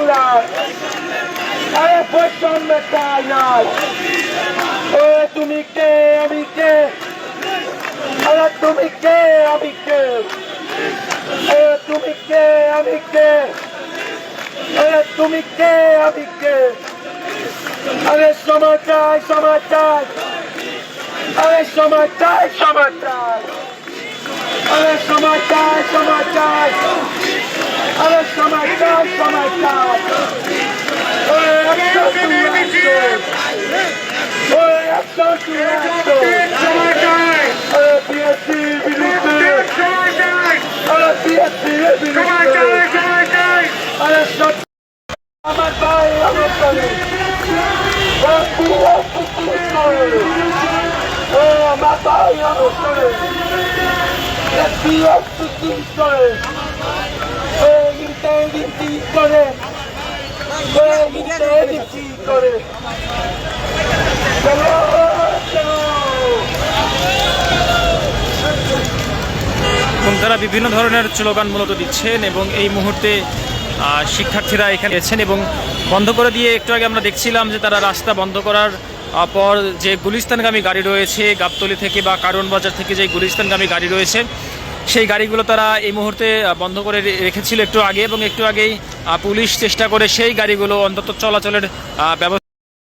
গুলা আরে বৈষম্য চাই নাই। ও তুমি কে? আমি কে? আরে, তুমি কে? আমি কে? এ, তুমি কে? আমি কে? এ, তুমি কে? আমি কে? আরে, সমাচার সমাচার। আরে, সমাচার সমাচার। আরে, সমাচার সমাচার। আরে, সমাচার। আমার ভাই আমার আমার ভাই আমার করে করে এবং তারা বিভিন্ন ধরনের স্লোগান মূলত দিচ্ছেন এবং এই মুহূর্তে শিক্ষার্থীরা এখানে এসেছেন এবং বন্ধ করে দিয়ে একটু আগে আমরা দেখছিলাম যে তারা রাস্তা বন্ধ করার পর যে গুলিস্তানগামী গাড়ি রয়েছে গাবতলি থেকে বা কারণ বাজার থেকে যে গুলিস্তানগামী গাড়ি রয়েছে, সেই গাড়িগুলো তারা এই মুহূর্তে বন্ধ করে রেখেছিল একটু আগে এবং একটু আগেই পুলিশ চেষ্টা করে সেই গাড়িগুলো অন্তত চলাচলের ব্যবস্থা